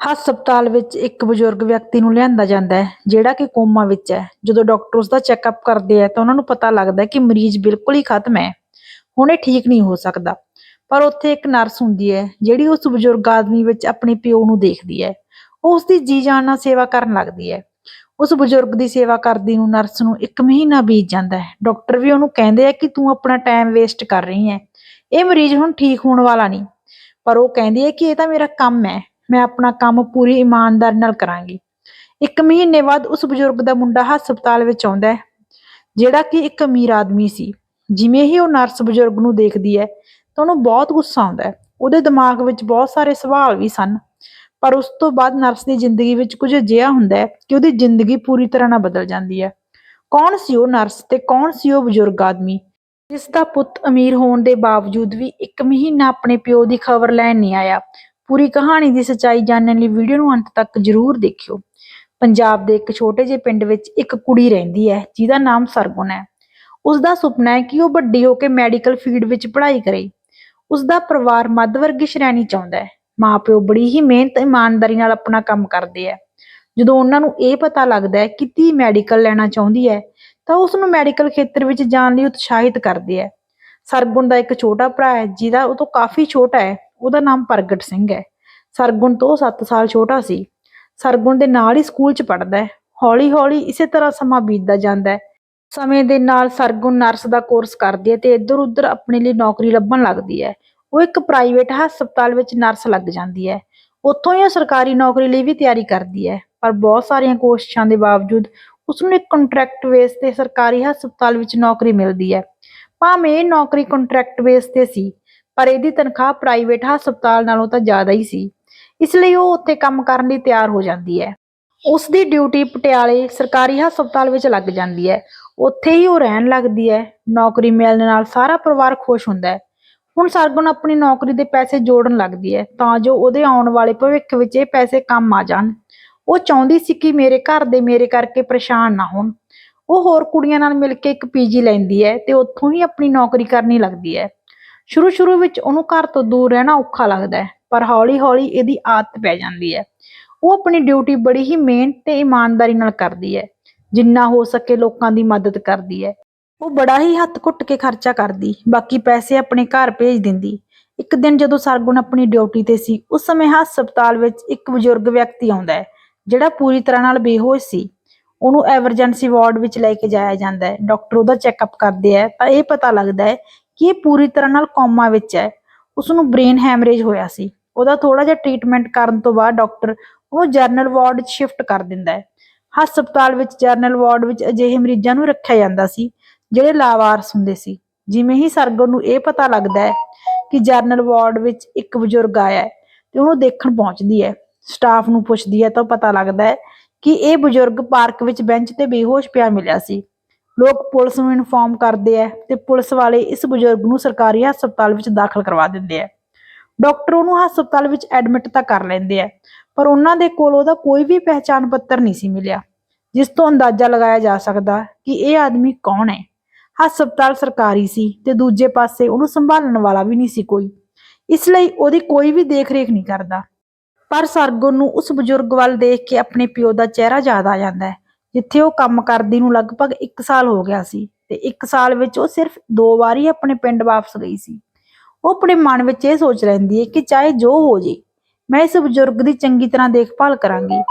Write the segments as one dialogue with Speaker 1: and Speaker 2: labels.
Speaker 1: ਹਸਪਤਾਲ ਵਿੱਚ ਇੱਕ ਬਜ਼ੁਰਗ ਵਿਅਕਤੀ ਨੂੰ ਲਿਆਂਦਾ ਜਾਂਦਾ ਹੈ, ਜਿਹੜਾ ਕਿ ਕੋਮਾ ਵਿੱਚ ਹੈ। ਜਦੋਂ ਡਾਕਟਰ ਉਸ ਦਾ ਚੈੱਕਅਪ ਕਰਦੇ ਆ ਤਾਂ ਉਹਨਾਂ ਨੂੰ ਪਤਾ ਲੱਗਦਾ ਹੈ ਕਿ ਮਰੀਜ਼ ਬਿਲਕੁਲ ਹੀ ਖਤਮ ਹੈ। ਹੁਣ ਇਹ ਠੀਕ ਨਹੀਂ ਹੋ ਸਕਦਾ, ਪਰ ਉੱਥੇ ਇੱਕ ਨਰਸ ਹੁੰਦੀ ਹੈ, ਜਿਹੜੀ ਉਸ ਬਜ਼ੁਰਗ ਆਦਮੀ ਵਿੱਚ ਆਪਣੇ ਪਿਓ ਨੂੰ ਦੇਖਦੀ ਹੈ। ਉਹ ਉਸ ਦੀ ਜੀ ਜਾਨ ਨਾਲ ਸੇਵਾ ਕਰਨ ਲੱਗਦੀ ਹੈ। ਉਸ ਬਜ਼ੁਰਗ ਦੀ ਸੇਵਾ ਕਰਦੀ ਨੂੰ ਨਰਸ ਨੂੰ ਇੱਕ ਮਹੀਨਾ ਬੀਤ ਜਾਂਦਾ ਹੈ। ਡਾਕਟਰ ਵੀ ਉਹਨੂੰ ਕਹਿੰਦੇ ਆ ਕਿ ਤੂੰ ਆਪਣਾ ਟਾਈਮ ਵੇਸਟ ਕਰ ਰਹੀ ਹੈ। ਇਹ ਮਰੀਜ਼ ਹੁਣ ਠੀਕ ਹੋਣ ਵਾਲਾ ਨਹੀਂ, ਪਰ ਉਹ ਕਹਿੰਦੀ ਹੈ ਕਿ ਇਹ ਤਾਂ ਮੇਰਾ ਕੰਮ ਹੈ। ਮੈਂ ਆਪਣਾ ਕੰਮ ਪੂਰੀ ਇਮਾਨਦਾਰੀ ਨਾਲ ਕਰਾਂਗੀ। ਇੱਕ ਮਹੀਨੇ ਬਾਅਦ ਉਸ ਬਜ਼ੁਰਗ ਦਾ ਮੁੰਡਾ ਹਸਪਤਾਲ ਵਿੱਚ ਆਉਂਦਾ ਹੈ, ਜਿਹੜਾ ਕਿ ਇੱਕ ਅਮੀਰ ਆਦਮੀ ਸੀ। ਜਿਵੇਂ ਹੀ ਉਹ ਨਰਸ ਬਜ਼ੁਰਗ ਨੂੰ ਦੇਖਦੀ ਹੈ ਤਾਂ ਉਹਨੂੰ ਬਹੁਤ ਗੁੱਸਾ ਆਉਂਦਾ ਹੈ। ਉਹਦੇ ਦਿਮਾਗ ਵਿੱਚ ਬਹੁਤ ਸਾਰੇ ਸਵਾਲ ਵੀ ਸਨ, ਪਰ ਉਸ ਤੋਂ ਬਾਅਦ ਨਰਸ ਦੀ ਜ਼ਿੰਦਗੀ ਵਿੱਚ ਕੁਝ ਅਜਿਹਾ ਹੁੰਦਾ ਹੈ ਕਿ ਉਹਦੀ ਜ਼ਿੰਦਗੀ ਪੂਰੀ ਤਰ੍ਹਾਂ ਨਾਲ ਬਦਲ ਜਾਂਦੀ ਹੈ। ਕੌਣ ਸੀ ਉਹ ਨਰਸ ਤੇ ਕੌਣ ਸੀ ਉਹ ਬਜ਼ੁਰਗ ਆਦਮੀ? ਜਿਸ ਦਾ ਪੁੱਤ ਅਮੀਰ ਹੋਣ ਦੇ ਬਾਵਜੂਦ ਵੀ ਇੱਕ ਮਹੀਨਾ ਆਪਣੇ ਪਿਓ ਦੀ ਖਬਰ ਲੈਣ ਨਹੀਂ ਆਇਆ ਪੂਰੀ ਕਹਾਣੀ ਦੀ ਸੱਚਾਈ ਜਾਣਨ ਲਈ ਵੀਡੀਓ ਨੂੰ ਅੰਤ ਤੱਕ ਜ਼ਰੂਰ ਦੇਖਿਓ। ਪੰਜਾਬ ਦੇ ਇੱਕ ਛੋਟੇ ਜਿਹੇ ਪਿੰਡ ਵਿੱਚ ਇੱਕ ਕੁੜੀ ਰਹਿੰਦੀ ਹੈ, ਜਿਹਦਾ ਨਾਮ ਸਰਗੁਣ ਹੈ। ਉਸ ਦਾ ਸੁਪਨਾ ਹੈ ਕਿ ਉਹ ਵੱਡੀ ਹੋ ਕੇ ਮੈਡੀਕਲ ਫੀਲਡ ਵਿੱਚ ਪੜ੍ਹਾਈ ਕਰੇ। ਉਸ ਦਾ ਪਰਿਵਾਰ ਮੱਧ ਵਰਗੀ ਸ਼੍ਰੇਣੀ ਚ ਆਉਂਦਾ ਹੈ। ਮਾਪਿਓ ਬੜੀ ਹੀ ਮਿਹਨਤ, ਇਮਾਨਦਾਰੀ ਨਾਲ ਆਪਣਾ ਕੰਮ ਕਰਦੇ ਆ ਜਦੋਂ ਉਹਨਾਂ ਨੂੰ ਇਹ ਪਤਾ ਲੱਗਦਾ ਹੈ ਕਿ ਧੀ ਮੈਡੀਕਲ ਲੈਣਾ ਚਾਹੁੰਦੀ ਹੈ, ਤਾਂ ਉਸ ਨੂੰ ਮੈਡੀਕਲ ਖੇਤਰ ਵਿੱਚ ਜਾਣ ਲਈ ਉਤਸ਼ਾਹਿਤ ਕਰਦੇ ਆ ਸਰਗੁਣ ਦਾ ਇੱਕ ਛੋਟਾ ਭਰਾ ਹੈ, ਜਿਹਦਾ ਉਹ ਤੋਂ ਕਾਫੀ ਛੋਟਾ ਹੈ। ਉਹਦਾ ਨਾਮ ਪ੍ਰਗਟ ਸਿੰਘ ਹੈ। ਸਰਗੁਣ ਤੋਂ 7 ਸਾਲ ਛੋਟਾ ਸੀ। ਸਰਗੁਣ ਦੇ ਨਾਲ ਹੀ ਸਕੂਲ 'ਚ ਪੜ੍ਹਦਾ ਹੈ। ਹੌਲੀ-ਹੌਲੀ ਇਸੇ ਤਰ੍ਹਾਂ ਸਮਾਂ ਬੀਤਦਾ ਜਾਂਦਾ ਹੈ। ਸਮੇਂ ਦੇ ਨਾਲ ਸਰਗੁਣ ਨਰਸ ਦਾ ਕੋਰਸ ਕਰਦੀ ਹੈ ਤੇ ਇੱਧਰ-ਉੱਧਰ ਆਪਣੇ ਲਈ ਨੌਕਰੀ ਲੱਭਣ ਲੱਗਦੀ ਹੈ। ਉਹ ਇੱਕ ਪ੍ਰਾਈਵੇਟ ਹਸਪਤਾਲ ਵਿੱਚ ਨਰਸ ਲੱਗ ਜਾਂਦੀ ਹੈ। ਉੱਥੋਂ ਹੀ ਉਹ ਸਰਕਾਰੀ ਨੌਕਰੀ ਲਈ ਵੀ ਤਿਆਰੀ ਕਰਦੀ ਹੈ। ਪਰ ਬਹੁਤ ਸਾਰੀਆਂ ਕੋਸ਼ਿਸ਼ਾਂ ਦੇ ਬਾਵਜੂਦ ਉਸ ਨੂੰ ਇੱਕ ਕੰਟਰੈਕਟ ਬੇਸ ਤੇ ਸਰਕਾਰੀ ਹਸਪਤਾਲ ਵਿੱਚ ਨੌਕਰੀ ਮਿਲਦੀ ਹੈ। ਭਾਵੇਂ ਇਹ ਨੌਕਰੀ ਕੰਟਰੈਕਟ ਬੇਸ ਤੇ ਸੀ ਪਰ ਇਹਦੀ ਤਨਖਾਹ ਪ੍ਰਾਈਵੇਟ ਹਸਪਤਾਲ ਨਾਲੋਂ ਤਾਂ ਜ਼ਿਆਦਾ ਹੀ ਸੀ। ਇਸ ਲਈ ਉਹ ਉੱਥੇ ਕੰਮ ਕਰਨ ਲਈ ਤਿਆਰ ਹੋ ਜਾਂਦੀ ਹੈ। ਉਸ ਦੀ ਡਿਊਟੀ ਪਟਿਆਲੇ ਸਰਕਾਰੀ ਹਸਪਤਾਲ ਵਿੱਚ ਲੱਗ ਜਾਂਦੀ ਹੈ। ਉੱਥੇ ਹੀ ਉਹ ਰਹਿਣ ਲੱਗਦੀ ਹੈ। ਨੌਕਰੀ ਮਿਲਣ ਨਾਲ ਸਾਰਾ ਪਰਿਵਾਰ ਖੁਸ਼ ਹੁੰਦਾ ਹੈ। ਹੁਣ ਸਰਗੁਣ ਆਪਣੀ ਨੌਕਰੀ ਦੇ ਪੈਸੇ ਜੋੜਨ ਲੱਗਦੀ ਹੈ ਤਾਂ ਜੋ ਉਹਦੇ ਆਉਣ ਵਾਲੇ ਭਵਿੱਖ ਵਿੱਚ ਇਹ ਪੈਸੇ ਕੰਮ ਆ ਜਾਣ। ਉਹ ਚਾਹੁੰਦੀ ਸੀ ਕਿ ਮੇਰੇ ਘਰ ਦੇ ਮੇਰੇ ਕਰਕੇ ਪਰੇਸ਼ਾਨ ਨਾ ਹੋਣ। ਉਹ ਹੋਰ ਕੁੜੀਆਂ ਨਾਲ ਮਿਲ ਕੇ ਇੱਕ ਪੀਜੀ ਲੈਂਦੀ ਹੈ ਤੇ ਉੱਥੋਂ ਹੀ ਆਪਣੀ ਨੌਕਰੀ ਕਰਨੀ ਲੱਗਦੀ ਹੈ। ਸ਼ੁਰੂ ਸ਼ੁਰੂ ਵਿੱਚ ਉਹਨੂੰ ਘਰ ਤੋਂ ਦੂਰ ਰਹਿਣਾ ਔਖਾ ਲੱਗਦਾ ਹੈ, ਪਰ ਹੌਲੀ-ਹੌਲੀ ਇਹਦੀ ਆਦਤ ਪੈ ਜਾਂਦੀ ਹੈ। ਉਹ ਆਪਣੀ ਡਿਊਟੀ ਬੜੀ ਹੀ ਮਿਹਨਤ ਤੇ ਇਮਾਨਦਾਰੀ ਨਾਲ ਕਰਦੀ ਹੈ, ਜਿੰਨਾ ਹੋ ਸਕੇ ਲੋਕਾਂ ਦੀ ਮਦਦ ਕਰਦੀ ਹੈ। ਉਹ ਬੜਾ ਹੀ ਹੱਥ ਘੁੱਟ ਕੇ ਖਰਚਾ ਕਰਦੀ, ਬਾਕੀ ਪੈਸੇ ਆਪਣੇ ਘਰ ਭੇਜ ਦਿੰਦੀ। ਇੱਕ ਦਿਨ ਜਦੋਂ ਸਰਗੁਣ ਆਪਣੀ ਡਿਊਟੀ ਤੇ ਸੀ, ਉਸ ਸਮੇਂ ਹਸਪਤਾਲ ਵਿੱਚ ਇੱਕ ਬਜ਼ੁਰਗ ਵਿਅਕਤੀ ਆਉਂਦਾ ਹੈ, ਜਿਹੜਾ ਪੂਰੀ ਤਰ੍ਹਾਂ ਨਾਲ ਬੇਹੋਸ਼ ਸੀ। ਉਹਨੂੰ ਐਮਰਜੈਂਸੀ ਵਾਰਡ ਵਿੱਚ ਲੈ ਕੇ ਜਾਇਆ ਜਾਂਦਾ ਹੈ। ਡਾਕਟਰ ਉਹਦਾ ਚੈੱਕਅਪ ਕਰਦੇ ਆ ਤਾਂ ਇਹ ਪਤਾ ਲੱਗਦਾ ਹੈ ਕਿ ਇਹ ਪੂਰੀ ਤਰ੍ਹਾਂ ਨਾਲ ਕੋਮਾ ਵਿੱਚ ਹੈ। ਉਸ ਨੂੰ ਬ੍ਰੇਨ ਹੈਮਰੇਜ ਹੋਇਆ ਸੀ। ਉਹਦਾ ਥੋੜਾ ਜਿਹਾ ਟ੍ਰੀਟਮੈਂਟ ਕਰਨ ਤੋਂ ਬਾਅਦ ਡਾਕਟਰ ਉਹਨੂੰ ਜਨਰਲ ਵਾਰਡ ਸ਼ਿਫਟ ਕਰ ਦਿੰਦਾ ਹੈ। ਹਸਪਤਾਲ ਵਿੱਚ ਜਨਰਲ ਵਾਰਡ ਵਿੱਚ ਅਜਿਹੇ ਮਰੀਜ਼ਾਂ ਨੂੰ ਰੱਖਿਆ ਜਾਂਦਾ ਸੀ, ਜਿਹੜੇ ਲਾਵਾਰਸ ਹੁੰਦੇ ਸੀ। ਜਿਵੇਂ ਹੀ ਸਰਗੁਣ ਨੂੰ ਇਹ ਪਤਾ ਲੱਗਦਾ ਹੈ ਕਿ ਜਨਰਲ ਵਾਰਡ ਵਿੱਚ ਇੱਕ ਬਜ਼ੁਰਗ ਆਇਆ ਹੈ ਤੇ ਉਹਨੂੰ ਦੇਖਣ ਪਹੁੰਚਦੀ ਹੈ, ਸਟਾਫ ਨੂੰ ਪੁੱਛਦੀ ਹੈ ਤਾਂ ਪਤਾ ਲੱਗਦਾ ਹੈ ਕਿ ਇਹ ਬਜ਼ੁਰਗ ਪਾਰਕ ਵਿੱਚ ਬੈਂਚ ਤੇ ਬੇਹੋਸ਼ ਪਿਆ ਮਿਲਿਆ ਸੀ। ਲੋਕ ਪੁਲਿਸ ਨੂੰ ਇਨਫੋਰਮ ਕਰਦੇ ਆ ਤੇ ਪੁਲਿਸ ਵਾਲੇ ਇਸ ਬਜ਼ੁਰਗ ਨੂੰ ਸਰਕਾਰੀ ਹਸਪਤਾਲ ਵਿੱਚ ਦਾਖਲ ਕਰਵਾ ਦਿੰਦੇ ਆ। ਡਾਕਟਰ ਉਹਨੂੰ ਹਸਪਤਾਲ ਵਿੱਚ ਐਡਮਿਟ ਤਾਂ ਕਰ ਲੈਂਦੇ ਆ, ਪਰ ਉਹਨਾਂ ਦੇ ਕੋਲ ਉਹਦਾ ਕੋਈ ਵੀ ਪਹਿਚਾਣ ਪੱਤਰ ਨਹੀਂ ਸੀ ਮਿਲਿਆ, ਜਿਸ ਤੋਂ ਅੰਦਾਜ਼ਾ ਲਗਾਇਆ ਜਾ ਸਕਦਾ ਕਿ ਇਹ ਆਦਮੀ ਕੌਣ ਹੈ। ਹਸਪਤਾਲ ਸਰਕਾਰੀ ਸੀ ਤੇ ਦੂਜੇ ਪਾਸੇ ਉਹਨੂੰ ਸੰਭਾਲਣ ਵਾਲਾ ਵੀ ਨਹੀਂ ਸੀ ਕੋਈ, ਇਸ ਲਈ ਉਹਦੀ ਕੋਈ ਵੀ ਦੇਖ-ਰੇਖ ਨਹੀਂ ਕਰਦਾ। ਪਰ ਸਰਗੁਣ ਨੂੰ ਉਸ ਬਜ਼ੁਰਗ ਵੱਲ ਦੇਖ ਕੇ ਆਪਣੇ ਪਿਓ ਦਾ ਚਿਹਰਾ ਯਾਦ ਆ ਜਾਂਦਾ ਹੈ। ਜਿੱਥੇ ਉਹ ਕੰਮ ਕਰਦੀ ਨੂੰ ਲਗਭਗ 1 ਸਾਲ ਹੋ ਗਿਆ ਸੀ ਤੇ 1 ਸਾਲ ਵਿੱਚ ਉਹ ਸਿਰਫ ਦੋ ਵਾਰੀ ਆਪਣੇ ਪਿੰਡ ਵਾਪਸ ਗਈ ਸੀ। ਉਹ ਆਪਣੇ ਮਨ ਵਿੱਚ ਇਹ ਸੋਚ ਰਹਿੰਦੀ ਹੈ ਕਿ ਚਾਹੇ ਜੋ ਹੋ ਜੇ, ਮੈਂ ਇਸ ਬਜ਼ੁਰਗ ਦੀ ਚੰਗੀ ਤਰ੍ਹਾਂ ਦੇਖਭਾਲ ਕਰਾਂਗੀ।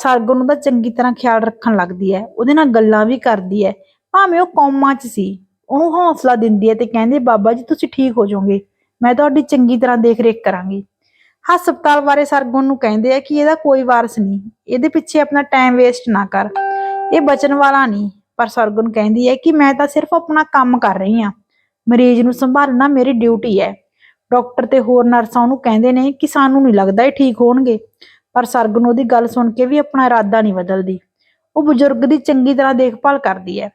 Speaker 1: ਸਰਗੁਣ ਉਹਦਾ ਚੰਗੀ ਤਰ੍ਹਾਂ ਖਿਆਲ ਰੱਖਣ ਲੱਗਦੀ ਹੈ ਉਹਦੇ ਨਾਲ ਗੱਲਾਂ ਵੀ ਕਰਦੀ ਹੈ ਭਾਵੇਂ ਉਹ ਕੌਮਾਂ 'ਚ ਸੀ। ਉਹਨੂੰ ਹੌਸਲਾ ਦਿੰਦੀ ਹੈ ਤੇ ਕਹਿੰਦੇ ਬਾਬਾ ਜੀ, ਤੁਸੀਂ ਠੀਕ ਹੋ ਜਾਓਗੇ, ਮੈਂ ਤੁਹਾਡੀ ਚੰਗੀ ਤਰ੍ਹਾਂ ਦੇਖ-ਰੇਖ ਕਰਾਂਗੀ। ਹਸਪਤਾਲ ਬਾਰੇ ਸਰਗੁਣ ਨੂੰ ਕਹਿੰਦੇ ਆ ਕਿ ਇਹਦਾ ਕੋਈ ਵਾਰਸ ਨਹੀਂ। ਇਹਦੇ ਪਿੱਛੇ ਆਪਣਾ ਟਾਈਮ ਵੇਸਟ ਨਾ ਕਰ। ਇਹ ਬਚਣ ਵਾਲਾ ਨਹੀਂ, ਪਰ ਸਰਗੁਣ ਕਹਿੰਦੀ ਹੈ ਕਿ ਮੈਂ ਤਾਂ ਸਿਰਫ ਆਪਣਾ ਕੰਮ ਕਰ ਰਹੀ ਹਾਂ। ਮਰੀਜ਼ ਨੂੰ ਸੰਭਾਲਣਾ ਮੇਰੀ ਡਿਊਟੀ ਹੈ। ਡਾਕਟਰ ਤੇ ਹੋਰ ਨਰਸਾਂ ਉਹਨੂੰ ਕਹਿੰਦੇ ਨੇ ਕਿ ਸਾਨੂੰ ਨਹੀਂ ਲੱਗਦਾ ਇਹ ਠੀਕ ਹੋਣਗੇ। ਪਰ ਸਰਗੁਣ ਉਹਦੀ ਗੱਲ ਸੁਣ ਕੇ ਵੀ ਆਪਣਾ ਇਰਾਦਾ ਨਹੀਂ ਬਦਲਦੀ। ਉਹ ਬਜ਼ੁਰਗ ਦੀ ਚੰਗੀ ਤਰ੍ਹਾਂ ਦੇਖਭਾਲ ਕਰਦੀ ਹੈ।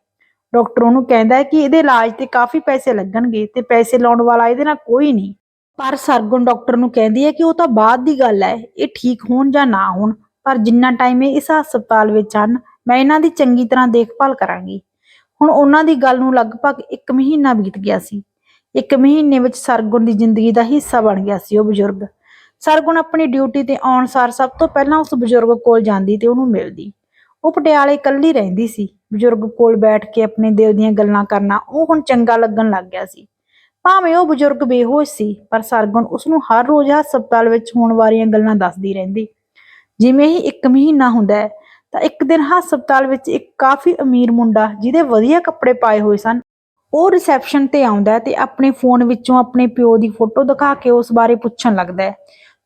Speaker 1: ਡਾਕਟਰ ਉਹਨੂੰ ਕਹਿੰਦਾ ਹੈ ਕਿ ਇਹਦੇ ਇਲਾਜ ਤੇ ਕਾਫੀ ਪੈਸੇ ਲੱਗਣਗੇ ਤੇ ਪੈਸੇ ਲਾਉਣ ਵਾਲਾ ਇਹਦੇ ਨਾਲ ਕੋਈ ਨਹੀਂ। ਪਰ ਸਰਗੁਣ ਡਾਕਟਰ ਨੂੰ ਕਹਿੰਦੀ ਹੈ ਕਿ ਉਹ ਤਾਂ ਬਾਅਦ ਦੀ ਗੱਲ ਹੈ, ਇਹ ਠੀਕ ਹੋਣ ਜਾਂ ਨਾ ਹੋਣ, ਪਰ ਜਿੰਨਾ ਟਾਈਮ ਇਹ ਇਸ ਹਸਪਤਾਲ ਵਿੱਚ ਹਨ, ਮੈਂ ਇਹਨਾਂ ਦੀ ਚੰਗੀ ਤਰ੍ਹਾਂ ਦੇਖਭਾਲ ਕਰਾਂਗੀ। ਹੁਣ ਉਹਨਾਂ ਦੀ ਗੱਲ ਨੂੰ ਲਗਭਗ 1 ਮਹੀਨਾ ਬੀਤ ਗਿਆ ਸੀ। ਇੱਕ ਮਹੀਨੇ ਵਿੱਚ ਸਰਗੁਣ ਦੀ ਜ਼ਿੰਦਗੀ ਦਾ ਹਿੱਸਾ ਬਣ ਗਿਆ ਸੀ ਉਹ ਬਜ਼ੁਰਗ। ਸਰਗੁਣ ਆਪਣੀ ਡਿਊਟੀ ਤੇ ਆਉਣ ਸਾਰ ਸਭ ਤੋਂ ਪਹਿਲਾਂ ਉਸ ਬਜ਼ੁਰਗ ਕੋਲ ਜਾਂਦੀ ਤੇ ਉਹਨੂੰ ਮਿਲਦੀ। ਉਹ ਪਟਿਆਲੇ ਇਕੱਲੀ ਰਹਿੰਦੀ ਸੀ। ਬਜ਼ੁਰਗ ਕੋਲ ਬੈਠ ਕੇ ਆਪਣੇ ਦਿਲ ਦੀਆਂ ਗੱਲਾਂ ਕਰਨਾ ਉਹ ਹੁਣ ਚੰਗਾ ਲੱਗਣ ਲੱਗ ਗਿਆ ਸੀ। ਭਾਵੇਂ ਉਹ ਬਜ਼ੁਰਗ ਬੇਹੋਸ਼ ਸੀ, ਪਰ ਸਰਗੁਣ ਉਸ ਨੂੰ ਹਰ ਰੋਜ਼ ਹਸਪਤਾਲ ਵਿੱਚ ਹੋਣ ਵਾਲੀਆਂ ਗੱਲਾਂ ਦੱਸਦੀ ਰਹਿੰਦੀ। ਜਿਵੇਂ ਹੀ ਇੱਕ ਮਹੀਨਾ ਹੁੰਦਾ ਹੈ, ਤਾਂ ਇੱਕ ਦਿਨ ਹਸਪਤਾਲ ਵਿੱਚ ਇੱਕ ਕਾਫੀ ਅਮੀਰ ਮੁੰਡਾ ਜਿਹਦੇ ਵਧੀਆ ਕੱਪੜੇ ਪਾਏ ਹੋਏ ਸਨ, ਉਹ ਰਿਸੈਪਸ਼ਨ ਤੇ ਆਉਂਦਾ ਤੇ ਆਪਣੇ ਫੋਨ ਵਿੱਚੋਂ ਆਪਣੇ ਪਿਓ ਦੀ ਫੋਟੋ ਦਿਖਾ ਕੇ ਉਸ ਬਾਰੇ ਪੁੱਛਣ ਲੱਗਦਾ ਹੈ।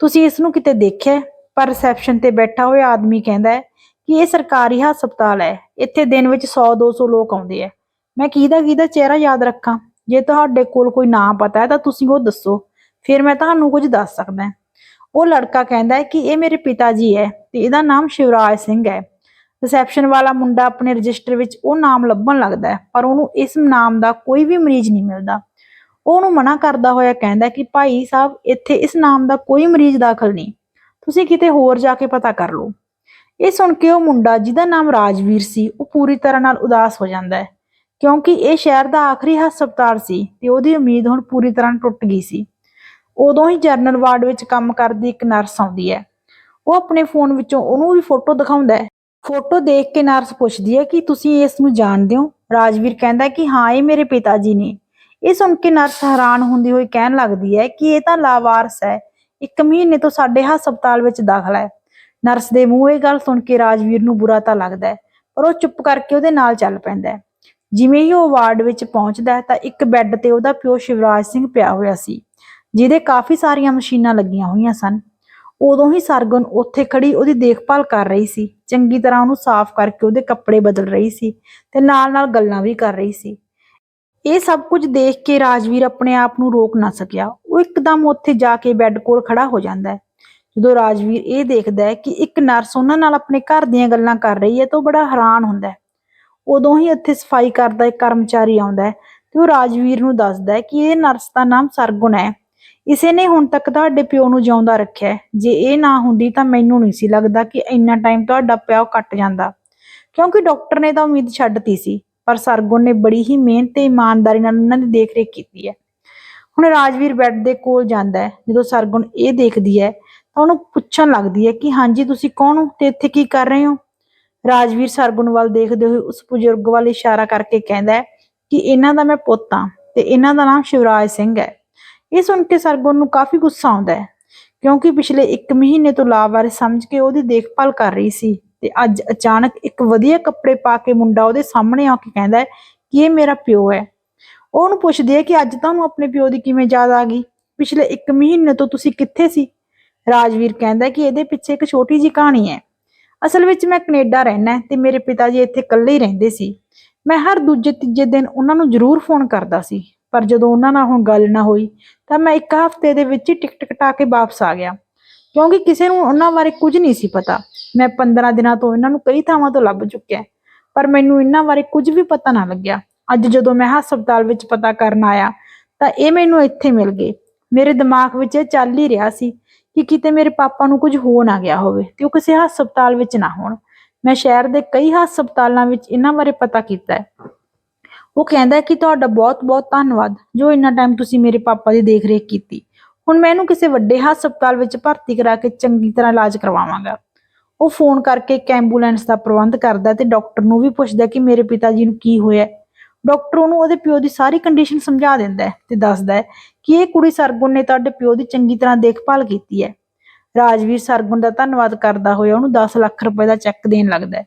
Speaker 1: ਤੁਸੀਂ ਇਸ ਨੂੰ ਕਿਤੇ ਦੇਖਿਆ ਪਰ ਰਿਸੈਪਸ਼ਨ ਤੇ ਬੈਠਾ ਹੋਇਆ ਆਦਮੀ ਕਹਿੰਦਾ ਹੈ ਕਿ ਇਹ ਸਰਕਾਰੀ ਹਸਪਤਾਲ ਹੈ, ਇੱਥੇ ਦਿਨ ਵਿੱਚ 100 200 ਲੋਕ ਆਉਂਦੇ ਆ ਮੈਂ ਕਿਹਦਾ ਕਿਹਦਾ ਚਿਹਰਾ ਯਾਦ ਰੱਖਾਂ? ਜੇ ਤੁਹਾਡੇ ਕੋਲ ਕੋਈ ਨਾਮ ਪਤਾ ਹੈ ਤਾਂ ਤੁਸੀਂ ਉਹ ਦੱਸੋ। ਫਿਰ ਮੈਂ ਤੁਹਾਨੂੰ ਕੁਝ ਦੱਸ ਸਕਦਾ ਉਹ ਲੜਕਾ ਕਹਿੰਦਾ ਹੈ ਕਿ ਇਹ ਮੇਰੇ ਪਿਤਾ ਜੀ ਹੈ ਤੇ ਇਹਦਾ ਨਾਮ ਸ਼ਿਵਰਾਜ ਸਿੰਘ ਹੈ। ਰਿਸੈਪਸ਼ਨ ਵਾਲਾ ਮੁੰਡਾ ਆਪਣੇ ਰਜਿਸਟਰ ਵਿੱਚ ਉਹ ਨਾਮ ਲੱਭਣ ਲੱਗਦਾ ਹੈ, ਪਰ ਉਹਨੂੰ ਇਸ ਨਾਮ ਦਾ ਕੋਈ ਵੀ ਮਰੀਜ਼ ਨਹੀਂ ਮਿਲਦਾ। ਉਹ ਉਹਨੂੰ ਮਨਾ ਕਰਦਾ ਹੋਇਆ ਕਹਿੰਦਾ ਕਿ ਭਾਈ ਸਾਹਿਬ, ਇੱਥੇ ਇਸ ਨਾਮ ਦਾ ਕੋਈ ਮਰੀਜ਼ ਦਾਖਲ ਨਹੀਂ। ਤੁਸੀਂ ਕਿਤੇ ਹੋਰ ਜਾ ਕੇ ਪਤਾ ਕਰ ਲਓ। ਇਹ ਸੁਣ ਕੇ ਉਹ ਮੁੰਡਾ, ਜਿਹਦਾ ਨਾਮ ਰਾਜਵੀਰ ਸੀ, ਉਹ ਪੂਰੀ ਤਰ੍ਹਾਂ ਨਾਲ ਉਦਾਸ ਹੋ ਜਾਂਦਾ ਹੈ। ਕਿਉਂਕਿ ਇਹ ਸ਼ਹਿਰ ਦਾ ਆਖਰੀ ਹਸਪਤਾਲ ਸੀ ਤੇ ਉਹਦੀ ਉਮੀਦ ਹੁਣ ਪੂਰੀ ਤਰ੍ਹਾਂ ਟੁੱਟ ਗਈ ਸੀ। ਉਦੋਂ ਹੀ ਜਰਨਲ ਵਾਰਡ ਵਿੱਚ ਕੰਮ ਕਰਦੀ ਇੱਕ ਨਰਸ ਆਉਂਦੀ ਹੈ। ਉਹ ਆਪਣੇ ਫੋਨ ਵਿੱਚੋਂ ਉਹਨੂੰ ਵੀ ਫੋਟੋ ਦਿਖਾਉਂਦਾ ਹੈ। ਫੋਟੋ ਦੇਖ ਕੇ ਨਰਸ ਪੁੱਛਦੀ ਹੈ ਕਿ ਤੁਸੀਂ ਇਸ ਨੂੰ ਜਾਣਦੇ ਹੋ? ਰਾਜਵੀਰ ਕਹਿੰਦਾ ਕਿ ਹਾਂ, ਇਹ ਮੇਰੇ ਪਿਤਾ ਜੀ ਨੇ। ਇਹ ਸੁਣ ਕੇ ਨਰਸ ਹੈਰਾਨ ਹੁੰਦੀ ਹੋਈ ਕਹਿਣ ਲੱਗਦੀ ਹੈ ਕਿ ਇਹ ਤਾਂ ਲਾਵਾਰਸ ਹੈ। ਇੱਕ ਮਹੀਨੇ ਤੋਂ ਸਾਡੇ ਹਸਪਤਾਲ ਵਿੱਚ ਦਾਖਲ ਹੈ। ਨਰਸ ਦੇ ਮੂੰਹ ਇਹ ਗੱਲ ਸੁਣ ਕੇ ਰਾਜਵੀਰ ਨੂੰ ਬੁਰਾ ਤਾਂ ਲੱਗਦਾ ਹੈ, ਪਰ ਉਹ ਚੁੱਪ ਕਰਕੇ ਉਹਦੇ ਨਾਲ ਚੱਲ ਪੈਂਦਾ ਹੈ। ਜਿਵੇਂ ਹੀ ਉਹ ਵਾਰਡ ਵਿੱਚ ਪਹੁੰਚਦਾ ਹੈ ਤਾਂ ਇੱਕ ਬੈੱਡ ਤੇ ਉਹਦਾ ਪਿਓ ਸ਼ਿਵਰਾਜ ਸਿੰਘ ਪਿਆ ਹੋਇਆ ਸੀ, ਜਿਹਦੇ ਕਾਫੀ ਸਾਰੀਆਂ ਮਸ਼ੀਨਾਂ ਲੱਗੀਆਂ ਹੋਈਆਂ ਸਨ। ਉਦੋਂ ਹੀ ਸਰਗੁਣ ਉੱਥੇ ਖੜੀ ਉਹਦੀ ਦੇਖਭਾਲ ਕਰ ਰਹੀ ਸੀ। ਚੰਗੀ ਤਰ੍ਹਾਂ ਉਹਨੂੰ ਸਾਫ਼ ਕਰਕੇ ਉਹਦੇ ਕੱਪੜੇ ਬਦਲ ਰਹੀ ਸੀ ਤੇ ਨਾਲ-ਨਾਲ ਗੱਲਾਂ ਵੀ ਕਰ ਰਹੀ ਸੀ। ਇਹ ਸਭ ਕੁਝ ਦੇਖ ਕੇ ਰਾਜਵੀਰ ਆਪਣੇ ਆਪ ਨੂੰ ਰੋਕ ਨਾ ਸਕਿਆ। ਉਹ ਇੱਕਦਮ ਉੱਥੇ ਜਾ ਕੇ ਬੈੱਡ ਕੋਲ ਖੜਾ ਹੋ ਜਾਂਦਾ ਹੈ। ਜਦੋਂ ਰਾਜਵੀਰ ਇਹ ਦੇਖਦਾ ਹੈ ਕਿ ਇੱਕ ਨਰਸ ਉਹਨਾਂ ਨਾਲ ਆਪਣੇ ਘਰ ਦੀਆਂ ਗੱਲਾਂ ਕਰ ਰਹੀ ਹੈ ਤਾਂ ਉਹ ਬੜਾ ਹੈਰਾਨ ਹੁੰਦਾ ਹੈ। ਉਦੋਂ ਹੀ ਇੱਥੇ ਸਫ਼ਾਈ ਕਰਦਾ ਇੱਕ ਕਰਮਚਾਰੀ ਆਉਂਦਾ ਹੈ ਤੇ ਉਹ ਰਾਜਵੀਰ ਨੂੰ ਦੱਸਦਾ ਹੈ ਕਿ ਇਹ ਨਰਸ ਦਾ ਨਾਮ ਸਰਗੁਣ ਹੈ। ਇਸੇ ਨੇ ਹੁਣ ਤੱਕ ਤੁਹਾਡੇ ਪਿਓ ਨੂੰ ਜਿਉਂਦਾ ਰੱਖਿਆ ਜੇ ਇਹ ਨਾ ਹੁੰਦੀ ਤਾਂ ਮੈਨੂੰ ਨਹੀਂ ਸੀ ਲੱਗਦਾ ਕਿ ਇੰਨਾ ਟਾਈਮ ਤੁਹਾਡਾ ਪਿਓ ਕੱਟ ਜਾਂਦਾ। ਕਿਉਂਕਿ ਡਾਕਟਰ ਨੇ ਤਾਂ ਉਮੀਦ ਛੱਡਤੀ ਸੀ, ਪਰ ਸਰਗੁਣ ਨੇ ਬੜੀ ਹੀ ਮਿਹਨਤ ਤੇ ਇਮਾਨਦਾਰੀ ਨਾਲ ਉਹਨਾਂ ਦੀ ਦੇਖਰੇਖ ਕੀਤੀ ਹੈ। ਹੁਣ ਰਾਜਵੀਰ ਬੈੱਡ ਦੇ ਕੋਲ ਜਾਂਦਾ ਹੈ। ਜਦੋਂ ਸਰਗੁਣ ਇਹ ਦੇਖਦੀ ਹੈ ਤਾਂ ਉਹਨੂੰ ਪੁੱਛਣ ਲੱਗਦੀ ਹੈ ਕਿ ਹਾਂਜੀ, ਤੁਸੀਂ ਕੌਣ ਹੋ ਤੇ ਇੱਥੇ ਕੀ ਕਰ ਰਹੇ ਹੋ? ਰਾਜਵੀਰ ਸਰਗੁਣ ਵੱਲ ਦੇਖਦੇ ਹੋਏ ਉਸ ਬਜ਼ੁਰਗ ਵੱਲ ਇਸ਼ਾਰਾ ਕਰਕੇ ਕਹਿੰਦਾ ਹੈ ਕਿ ਇਹਨਾਂ ਦਾ ਮੈਂ ਪੁੱਤ ਹਾਂ ਤੇ ਇਹਨਾਂ ਦਾ ਨਾਮ ਸ਼ਿਵਰਾਜ ਸਿੰਘ ਹੈ। ਇਹ ਸੁਣ ਕੇ ਸਰਗੁਣ ਨੂੰ ਕਾਫੀ ਗੁੱਸਾ ਆਉਂਦਾ ਹੈ ਕਿਉਂਕਿ ਪਿਛਲੇ 1 ਮਹੀਨੇ ਤੋਂ ਲਾਵਾਰਿਸ ਸਮਝ ਕੇ ਉਹਦੀ ਦੇਖਭਾਲ ਕਰ ਰਹੀ ਸੀ ਤੇ ਅੱਜ ਅਚਾਨਕ ਇੱਕ ਵਧੀਆ ਕੱਪੜੇ ਪਾ ਕੇ ਮੁੰਡਾ ਉਹਦੇ ਸਾਹਮਣੇ ਆ ਕੇ ਕਹਿੰਦਾ ਹੈ ਕਿ ਇਹ ਮੇਰਾ ਪਿਓ ਹੈ। ਉਹਨੂੰ ਪੁੱਛਦੀ ਹੈ ਕਿ ਅੱਜ ਤੁਹਾਨੂੰ ਆਪਣੇ ਪਿਓ ਦੀ ਕਿਵੇਂ ਯਾਦ ਆ ਗਈ? ਪਿਛਲੇ 1 ਮਹੀਨੇ ਤੋਂ ਤੁਸੀਂ ਕਿੱਥੇ ਸੀ? ਰਾਜਵੀਰ ਕਹਿੰਦਾ ਕਿ ਇਹਦੇ ਪਿੱਛੇ ਇੱਕ ਛੋਟੀ ਜੀ ਕਹਾਣੀ ਹੈ। ਅਸਲ ਵਿੱਚ ਮੈਂ ਕੈਨੇਡਾ ਰਹਿਣਾ ਤੇ ਮੇਰੇ ਪਿਤਾ ਜੀ ਇੱਥੇ ਇਕੱਲੇ ਹੀ ਰਹਿੰਦੇ ਸੀ। ਮੈਂ ਹਰ ਦੂਜੇ ਤੀਜੇ ਦਿਨ ਉਹਨਾਂ ਨੂੰ ਜ਼ਰੂਰ ਫੋਨ ਕਰਦਾ ਸੀ, ਪਰ ਜਦੋਂ ਉਹਨਾਂ ਨਾਲ ਹੁਣ ਗੱਲ ਨਾ ਹੋਈ ਤਾਂ ਮੈਂ ਇੱਕ ਹਫ਼ਤੇ ਦੇ ਵਿੱਚ ਹੀ ਟਿਕਟ ਕਟਾ ਕੇ ਵਾਪਸ ਆ ਗਿਆ। ਕਿਉਂਕਿ ਕਿਸੇ ਨੂੰ ਉਹਨਾਂ ਬਾਰੇ ਕੁਝ ਨਹੀਂ ਸੀ ਪਤਾ। ਮੈਂ 15 ਦਿਨਾਂ ਤੋਂ ਇਹਨਾਂ ਨੂੰ ਕਈ ਥਾਵਾਂ ਤੋਂ ਲੱਭ ਚੁੱਕਿਆ ਪਰ ਮੈਨੂੰ ਇਹਨਾਂ ਬਾਰੇ ਕੁਝ ਵੀ ਪਤਾ ਨਾ ਲੱਗਿਆ। ਅੱਜ ਜਦੋਂ ਮੈਂ ਹਸਪਤਾਲ ਵਿੱਚ ਪਤਾ ਕਰਨ ਆਇਆ ਤਾਂ ਇਹ ਮੈਨੂੰ ਇੱਥੇ ਮਿਲ ਗਏ। ਮੇਰੇ ਦਿਮਾਗ ਵਿੱਚ ਇਹ ਚੱਲ ਹੀ ਰਿਹਾ ਸੀ ਕਿ ਕਿਤੇ ਮੇਰੇ ਪਾਪਾ ਨੂੰ ਕੁਝ ਹੋ ਨਾ ਗਿਆ ਹੋਵੇ ਤੇ ਉਹ ਕਿਸੇ ਹਸਪਤਾਲ ਵਿੱਚ ਨਾ ਹੋਣ। ਮੈਂ ਸ਼ਹਿਰ ਦੇ ਕਈ ਹਸਪਤਾਲਾਂ ਵਿੱਚ ਇਹਨਾਂ ਬਾਰੇ ਪਤਾ ਕੀਤਾ ਹੈ। ਉਹ ਕਹਿੰਦਾ ਕਿ ਤੁਹਾਡਾ ਬਹੁਤ-ਬਹੁਤ ਧੰਨਵਾਦ ਜੋ ਇੰਨਾ ਟਾਈਮ ਤੁਸੀਂ ਮੇਰੇ ਪਾਪਾ ਦੀ ਦੇਖਰੇਖ ਕੀਤੀ। ਹੁਣ ਮੈਂ ਇਹਨੂੰ ਕਿਸੇ ਵੱਡੇ ਹਸਪਤਾਲ ਵਿੱਚ ਭਰਤੀ ਕਰਾ ਕੇ ਚੰਗੀ ਤਰ੍ਹਾਂ ਇਲਾਜ ਕਰਵਾਵਾਂਗਾ। ਉਹ ਫੋਨ ਕਰਕੇ ਇੱਕ ਐਂਬੂਲੈਂਸ ਦਾ ਪ੍ਰਬੰਧ ਕਰਦਾ ਤੇ ਡਾਕਟਰ ਨੂੰ ਵੀ ਪੁੱਛਦਾ ਕਿ ਮੇਰੇ ਪਿਤਾ ਜੀ ਨੂੰ ਕੀ ਹੋਇਆ। ਡਾਕਟਰ ਉਹਨੂੰ ਉਹਦੇ ਪਿਓ ਦੀ ਸਾਰੀ ਕੰਡੀਸ਼ਨ ਸਮਝਾ ਦਿੰਦਾ ਹੈ ਤੇ ਦੱਸਦਾ ਹੈ ਕਿ ਇਹ ਕੁੜੀ ਸਰਗੁਣ ਨੇ ਤੁਹਾਡੇ ਪਿਓ ਦੀ ਚੰਗੀ ਤਰ੍ਹਾਂ ਦੇਖਭਾਲ ਕੀਤੀ ਹੈ। ਰਾਜਵੀਰ ਸਰਗੁਣ ਦਾ ਧੰਨਵਾਦ ਕਰਦਾ ਹੋਇਆ ਉਹਨੂੰ 10 ਲੱਖ ਰੁਪਏ ਦਾ ਚੈੱਕ ਦੇਣ ਲੱਗਦਾ ਹੈ।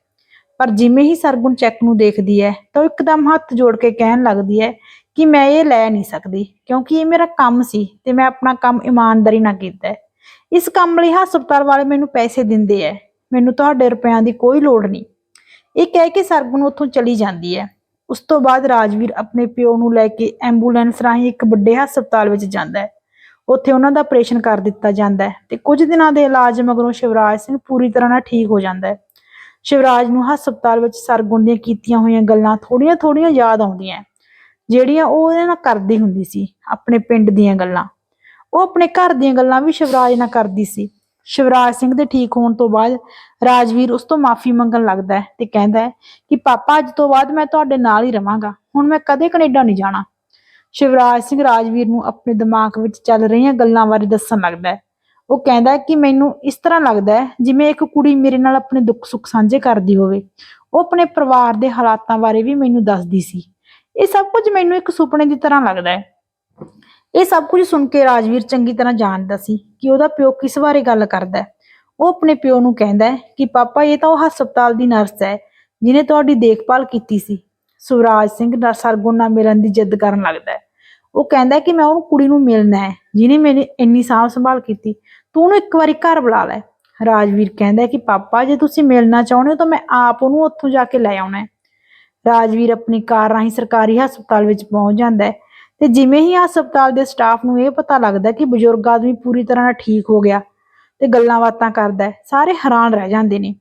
Speaker 1: ਪਰ ਜਿਵੇਂ ਹੀ ਸਰਗੁਣ ਚੈੱਕ ਨੂੰ ਦੇਖਦੀ ਹੈ ਤਾਂ ਉਹ ਇੱਕਦਮ ਹੱਥ ਜੋੜ ਕੇ ਕਹਿਣ ਲੱਗਦੀ ਹੈ ਕਿ ਮੈਂ ਇਹ ਲੈ ਨਹੀਂ ਸਕਦੀ ਕਿਉਂਕਿ ਇਹ ਮੇਰਾ ਕੰਮ ਸੀ ਤੇ ਮੈਂ ਆਪਣਾ ਕੰਮ ਇਮਾਨਦਾਰੀ ਨਾਲ ਕੀਤਾ ਹੈ। ਇਸ ਕੰਮ ਲਈ ਹਸਪਤਾਲ ਵਾਲੇ ਮੈਨੂੰ ਪੈਸੇ ਦਿੰਦੇ ਐ ਮੈਨੂੰ ਤੁਹਾਡੇ ਰੁਪਿਆਂ ਦੀ ਕੋਈ ਲੋੜ ਨਹੀਂ। ਇਹ ਕਹਿ ਕੇ ਸਰਗੁਣ ਉੱਥੋਂ ਚਲੀ ਜਾਂਦੀ ਹੈ। ਉਸ ਤੋਂ ਬਾਅਦ ਰਾਜਵੀਰ ਆਪਣੇ ਪਿਓ ਨੂੰ ਲੈ ਕੇ ਐਂਬੂਲੈਂਸ ਰਾਹੀਂ ਇੱਕ ਵੱਡੇ ਹਸਪਤਾਲ ਵਿੱਚ ਜਾਂਦਾ ਹੈ। ਉੱਥੇ ਉਹਨਾਂ ਦਾ ਆਪਰੇਸ਼ਨ ਕਰ ਦਿੱਤਾ ਜਾਂਦਾ ਹੈ ਤੇ ਕੁਝ ਦਿਨਾਂ ਦੇ ਇਲਾਜ ਮਗਰੋਂ ਸ਼ਿਵਰਾਜ ਸਿੰਘ ਪੂਰੀ ਤਰ੍ਹਾਂ ਨਾਲ ਠੀਕ ਹੋ ਜਾਂਦਾ ਹੈ। ਸ਼ਿਵਰਾਜ ਨੂੰ ਹਸਪਤਾਲ ਵਿੱਚ ਸਰਗੁਣ ਦੀਆਂ ਕੀਤੀਆਂ ਹੋਈਆਂ ਗੱਲਾਂ ਥੋੜੀਆਂ-ਥੋੜੀਆਂ ਯਾਦ ਆਉਂਦੀਆਂ ਜਿਹੜੀਆਂ ਉਹ ਉਹਦੇ ਨਾਲ ਕਰਦੀ ਹੁੰਦੀ ਸੀ, ਆਪਣੇ ਪਿੰਡ ਦੀਆਂ ਗੱਲਾਂ। ਉਹ ਆਪਣੇ ਘਰ ਦੀਆਂ ਗੱਲਾਂ ਵੀ ਸ਼ਿਵਰਾਜ ਨਾਲ ਕਰਦੀ ਸੀ। ਸ਼ਿਵਰਾਜ ਸਿੰਘ ਦੇ ਠੀਕ ਹੋਣ ਤੋਂ ਬਾਅਦ ਰਾਜਵੀਰ ਉਸ ਤੋਂ ਮਾਫੀ ਮੰਗਣ ਲੱਗਦਾ ਹੈ ਤੇ ਕਹਿੰਦਾ ਹੈ ਕਿ, ਪਾਪਾ, ਅੱਜ ਤੋਂ ਬਾਅਦ ਮੈਂ ਤੁਹਾਡੇ ਨਾਲ ਹੀ ਰਵਾਂਗਾ। ਹੁਣ ਮੈਂ ਕਦੇ ਕੈਨੇਡਾ ਨਹੀਂ ਜਾਣਾ। ਸ਼ਿਵਰਾਜ ਸਿੰਘ ਰਾਜਵੀਰ ਨੂੰ ਆਪਣੇ ਦਿਮਾਗ ਵਿੱਚ ਚੱਲ ਰਹੀਆਂ ਗੱਲਾਂ ਬਾਰੇ ਦੱਸਣ ਲੱਗਦਾ ਹੈ। ਉਹ ਕਹਿੰਦਾ ਕਿ ਮੈਨੂੰ ਇਸ ਤਰ੍ਹਾਂ ਲੱਗਦਾ ਹੈ ਜਿਵੇਂ ਇੱਕ ਕੁੜੀ ਮੇਰੇ ਨਾਲ ਆਪਣੇ ਦੁੱਖ ਸੁੱਖ ਸਾਂਝੇ ਕਰਦੀ ਹੋਵੇ। ਉਹ ਆਪਣੇ ਪਰਿਵਾਰ ਦੇ ਹਾਲਾਤਾਂ ਬਾਰੇ ਵੀ ਮੈਨੂੰ ਦੱਸਦੀ ਸੀ। ਇਹ ਸਭ ਕੁਝ ਮੈਨੂੰ ਇੱਕ ਸੁਪਨੇ ਦੀ ਤਰ੍ਹਾਂ ਲੱਗਦਾ ਹੈ। ਇਹ ਸਭ ਕੁਝ ਸੁਣ ਕੇ ਰਾਜਵੀਰ ਚੰਗੀ ਤਰ੍ਹਾਂ ਜਾਣਦਾ ਸੀ ਕਿ ਉਹਦਾ ਪਿਓ ਕਿਸ ਬਾਰੇ ਗੱਲ ਕਰਦਾ ਹੈ। ਉਹ ਆਪਣੇ ਪਿਓ ਨੂੰ ਕਹਿੰਦਾ ਹੈ ਕਿ, ਪਾਪਾ, ਇਹ ਤਾਂ ਉਹ ਹਸਪਤਾਲ ਦੀ ਨਰਸ ਹੈ ਜਿਨੇ ਤੁਹਾਡੀ ਦੇਖਭਾਲ ਕੀਤੀ ਸੀ। ਸੁਰਾਜ ਸਿੰਘ ਦਾ ਸਰਗੁਣ ਨਾਲ ਮਿਲਣ ਦੀ ਜਿੱਦ ਕਰਨ ਲੱਗਦਾ ਹੈ। ਉਹ ਕਹਿੰਦਾ ਕਿ ਮੈਂ ਉਹ ਕੁੜੀ ਨੂੰ ਮਿਲਣਾ ਹੈ ਜਿਨੇ ਮੇਰੀ ਇੰਨੀ ਸਾਂਭ ਸੰਭਾਲ ਕੀਤੀ। ਤੂੰ ਉਹਨੂੰ ਇੱਕ ਵਾਰੀ ਘਰ ਬੁਲਾ ਲੈ। ਰਾਜਵੀਰ ਕਹਿੰਦਾ ਕਿ, ਪਾਪਾ, ਜੇ ਤੁਸੀਂ ਮਿਲਣਾ ਚਾਹੁੰਦੇ ਹੋ ਤਾਂ ਮੈਂ ਆਪ ਉਹਨੂੰ ਉੱਥੋਂ ਜਾ ਕੇ ਲੈ ਆਉਣਾ ਹੈ। ਰਾਜਵੀਰ ਆਪਣੀ ਕਾਰ ਰਾਹੀਂ ਸਰਕਾਰੀ ਹਸਪਤਾਲ ਵਿੱਚ ਪਹੁੰਚ ਜਾਂਦਾ ਹੈ। ਤੇ ਜਿਵੇਂ ਹੀ ਹਸਪਤਾਲ ਦੇ ਸਟਾਫ ਨੂੰ ਇਹ ਪਤਾ ਲੱਗਦਾ ਕਿ ਬਜ਼ੁਰਗ ਆਦਮੀ ਪੂਰੀ ਤਰ੍ਹਾਂ ਨਾਲ ਠੀਕ ਹੋ ਗਿਆ ਤੇ ਗੱਲਾਂ ਬਾਤਾਂ ਕਰਦਾ ਸਾਰੇ ਹੈਰਾਨ ਰਹਿ ਜਾਂਦੇ ਨੇ।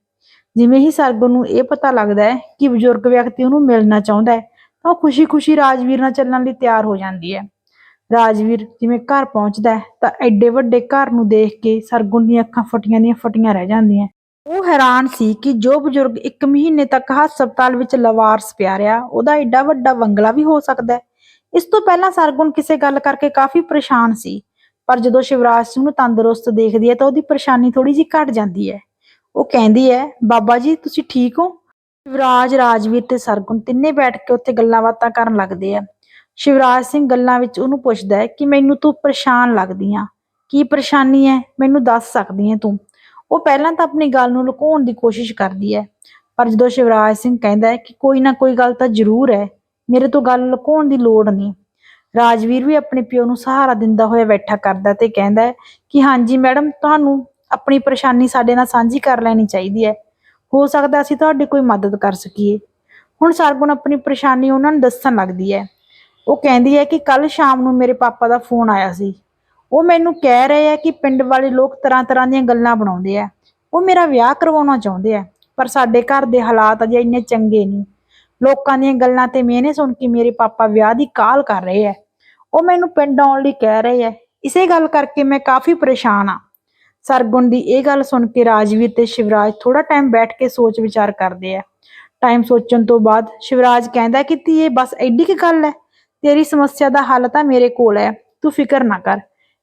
Speaker 1: ਜਿਵੇਂ ਹੀ ਸਰਗੁਣ ਨੂੰ ਇਹ ਪਤਾ ਲੱਗਦਾ ਹੈ ਕਿ ਬਜ਼ੁਰਗ ਵਿਅਕਤੀ ਉਹਨੂੰ ਮਿਲਣਾ ਚਾਹੁੰਦਾ ਹੈ, ਤਾਂ ਉਹ ਖੁਸ਼ੀ-ਖੁਸ਼ੀ ਰਾਜਵੀਰ ਨਾਲ ਚੱਲਣ ਲਈ ਤਿਆਰ ਹੋ ਜਾਂਦੀ ਹੈ। ਰਾਜਵੀਰ ਜਿਵੇਂ ਘਰ ਪਹੁੰਚਦਾ ਹੈ, ਤਾਂ ਐਡੇ ਵੱਡੇ ਘਰ ਨੂੰ ਦੇਖ ਕੇ ਸਰਗੁਣ ਦੀਆਂ ਅੱਖਾਂ ਫਟੀਆਂ ਦੀਆਂ ਫਟੀਆਂ ਰਹਿ ਜਾਂਦੀਆਂ ਉਹ ਹੈਰਾਨ ਸੀ ਕਿ ਜੋ ਬਜ਼ੁਰਗ 1 ਮਹੀਨੇ ਤੱਕ ਹਸਪਤਾਲ ਵਿੱਚ ਲਵਾਰਸ ਪਿਆ ਰਿਹਾ, ਉਹਦਾ ਐਡਾ ਵੱਡਾ ਬੰਗਲਾ ਵੀ ਹੋ ਸਕਦਾ ਹੈ। ਇਸ ਤੋਂ ਪਹਿਲਾਂ ਸਰਗੁਣ ਕਿਸੇ ਗੱਲ ਕਰਕੇ ਕਾਫੀ ਪਰੇਸ਼ਾਨ ਸੀ, ਪਰ ਜਦੋਂ ਸ਼ਿਵਰਾਜ ਸਿੰਘ ਨੂੰ ਤੰਦਰੁਸਤ ਦੇਖਦੀ ਹੈ ਤਾਂ ਉਹਦੀ ਪਰੇਸ਼ਾਨੀ ਥੋੜੀ ਜਿਹੀ ਘਟ ਜਾਂਦੀ ਹੈ। ਉਹ ਕਹਿੰਦੀ ਹੈ, ਬਾਬਾ ਜੀ, ਤੁਸੀਂ ਠੀਕ ਹੋ? ਸ਼ਿਵਰਾਜ ਰਾਜਵੀਰ ਤੇ ਸਰਗੁਣ ਤਿੰਨੇ ਬੈਠ ਕੇ ਉੱਥੇ ਗੱਲਾਂ ਬਾਤਾਂ ਕਰਨ ਲੱਗਦੇ ਆ। ਸ਼ਿਵਰਾਜ ਸਿੰਘ ਗੱਲਾਂ ਵਿੱਚ ਉਹਨੂੰ ਪੁੱਛਦਾ ਹੈ ਕਿ ਮੈਨੂੰ ਤੂੰ ਪਰੇਸ਼ਾਨ ਲੱਗਦੀ ਆ। ਕੀ ਪਰੇਸ਼ਾਨੀ ਹੈ? ਮੈਨੂੰ ਦੱਸ ਸਕਦੀ ਹੈ ਤੂੰ। ਉਹ ਪਹਿਲਾਂ ਤਾਂ ਆਪਣੀ ਗੱਲ ਨੂੰ ਲੁਕਾਉਣ ਦੀ ਕੋਸ਼ਿਸ਼ ਕਰਦੀ ਹੈ, ਪਰ ਜਦੋਂ ਸ਼ਿਵਰਾਜ ਸਿੰਘ ਕਹਿੰਦਾ ਹੈ ਕਿ ਕੋਈ ਨਾ ਕੋਈ ਗੱਲ ਤਾਂ ਜ਼ਰੂਰ ਹੈ ਮੇਰੇ ਤੋਂ ਗੱਲ ਲੁਕਾਉਣ ਦੀ ਲੋੜ ਨਹੀਂ। ਰਾਜਵੀਰ ਵੀ ਆਪਣੇ ਪਿਓ ਨੂੰ ਸਹਾਰਾ ਦਿੰਦਾ ਹੋਇਆ ਬੈਠਾ ਕਰਦਾ ਤੇ ਕਹਿੰਦਾ ਕਿ ਹਾਂਜੀ ਮੈਡਮ, ਤੁਹਾਨੂੰ ਆਪਣੀ ਪਰੇਸ਼ਾਨੀ ਸਾਡੇ ਨਾਲ ਸਾਂਝੀ ਕਰ ਲੈਣੀ ਚਾਹੀਦੀ ਹੈ। ਹੋ ਸਕਦਾ ਅਸੀਂ ਤੁਹਾਡੀ ਕੋਈ ਮਦਦ ਕਰ ਸਕੀਏ। ਹੁਣ ਸਰਗੁਣ ਆਪਣੀ ਪਰੇਸ਼ਾਨੀ ਉਹਨਾਂ ਨੂੰ ਦੱਸਣ ਲੱਗਦੀ ਹੈ। ਉਹ ਕਹਿੰਦੀ ਹੈ ਕਿ ਕੱਲ ਸ਼ਾਮ ਨੂੰ ਮੇਰੇ ਪਾਪਾ ਦਾ ਫੋਨ ਆਇਆ ਸੀ। ਉਹ ਮੈਨੂੰ ਕਹਿ ਰਹੇ ਆ ਕਿ ਪਿੰਡ ਵਾਲੇ ਲੋਕ ਤਰ੍ਹਾਂ ਤਰ੍ਹਾਂ ਦੀਆਂ ਗੱਲਾਂ ਬਣਾਉਂਦੇ ਆ ਉਹ ਮੇਰਾ ਵਿਆਹ ਕਰਵਾਉਣਾ ਚਾਹੁੰਦੇ ਆ ਪਰ ਸਾਡੇ ਘਰ ਦੇ ਹਾਲਾਤ ਅਜੇ ਇੰਨੇ ਚੰਗੇ ਨਹੀਂ। ਲੋਕਾਂ ਦੀਆਂ ਗੱਲਾਂ ਤੇ ਮਿਹਨੇ ਸੁਣ ਕੇ ਮੇਰੇ ਪਾਪਾ ਵਿਆਹ ਦੀ ਕਾਲ ਕਰ ਰਹੇ ਆ ਉਹ ਮੈਨੂੰ ਪਿੰਡ ਆਉਣ ਲਈ ਕਹਿ ਰਹੇ ਆ ਇਸੇ ਗੱਲ ਕਰਕੇ ਮੈਂ ਕਾਫੀ ਪਰੇਸ਼ਾਨ ਆ। ਸਰਗੁਣ ਦੀ ਇਹ ਗੱਲ ਸੁਣ ਕੇ ਰਾਜਵੀਰ ਤੇ ਸ਼ਿਵਰਾਜ ਥੋੜਾ ਟਾਈਮ ਬੈਠ ਕੇ ਸੋਚ ਵਿਚਾਰ ਕਰਦੇ ਆ ਟਾਈਮ ਸੋਚਣ ਤੋਂ ਬਾਅਦ ਸ਼ਿਵਰਾਜ ਕਹਿੰਦਾ ਕਿ ਧੀਏ, ਬਸ ਐਡੀ ਕੀ ਗੱਲ ਹੈ ਤੇਰੀ ਸਮੱਸਿਆ ਦਾ ਹੱਲ ਤਾਂ ਮੇਰੇ ਕੋਲ ਹੈ ਤੂੰ ਫਿਕਰ ਨਾ ਕਰ।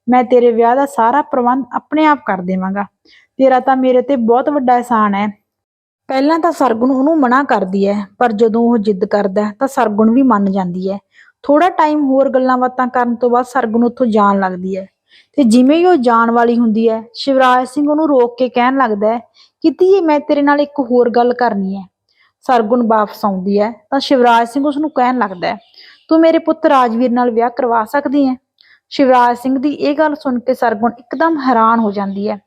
Speaker 1: ਮੈਂ ਤੇਰੇ ਵਿਆਹ ਦਾ ਸਾਰਾ ਪ੍ਰਬੰਧ ਆਪਣੇ ਆਪ ਕਰ ਦੇਵਾਂਗਾ। ਤੇਰਾ ਤਾਂ ਮੇਰੇ ਤੇ ਬਹੁਤ ਵੱਡਾ ਅਹਿਸਾਨ ਹੈ ਪਹਿਲਾਂ ਤਾਂ ਸਰਗੁਣ ਉਹਨੂੰ ਮਨਾ ਕਰਦੀ ਹੈ ਪਰ ਜਦੋਂ ਉਹ ਜਿੱਦ ਕਰਦਾ ਹੈ ਤਾਂ ਸਰਗੁਣ ਵੀ ਮੰਨ ਜਾਂਦੀ ਹੈ ਥੋੜਾ ਟਾਈਮ ਹੋਰ ਗੱਲਾਂ ਬਾਤਾਂ ਕਰਨ ਤੋਂ ਬਾਅਦ ਸਰਗੁਣ ਉੱਥੋਂ ਜਾਣ ਲੱਗਦੀ ਹੈ ਤੇ ਜਿਵੇਂ ਹੀ ਉਹ ਜਾਣ ਵਾਲੀ ਹੁੰਦੀ ਹੈ ਸ਼ਿਵਰਾਜ ਸਿੰਘ ਉਹਨੂੰ ਰੋਕ ਕੇ ਕਹਿਣ ਲੱਗਦਾ ਹੈ ਕਿ ਧੀਏ, ਮੈਂ ਤੇਰੇ ਨਾਲ ਇੱਕ ਹੋਰ ਗੱਲ ਕਰਨੀ ਹੈ ਸਰਗੁਣ ਵਾਪਸ ਆਉਂਦੀ ਹੈ ਤਾਂ ਸ਼ਿਵਰਾਜ ਸਿੰਘ ਉਸ ਨੂੰ ਕਹਿਣ ਲੱਗਦਾ ਹੈ ਤੂੰ ਮੇਰੇ ਪੁੱਤ ਰਾਜਵੀਰ ਨਾਲ ਵਿਆਹ ਕਰਵਾ ਸਕਦੀ ਹੈ ਸ਼ਿਵਰਾਜ ਸਿੰਘ ਦੀ ਇਹ ਗੱਲ ਸੁਣ ਕੇ ਸਰਗੁਣ ਇੱਕਦਮ ਹੈਰਾਨ ਹੋ ਜਾਂਦੀ ਹੈ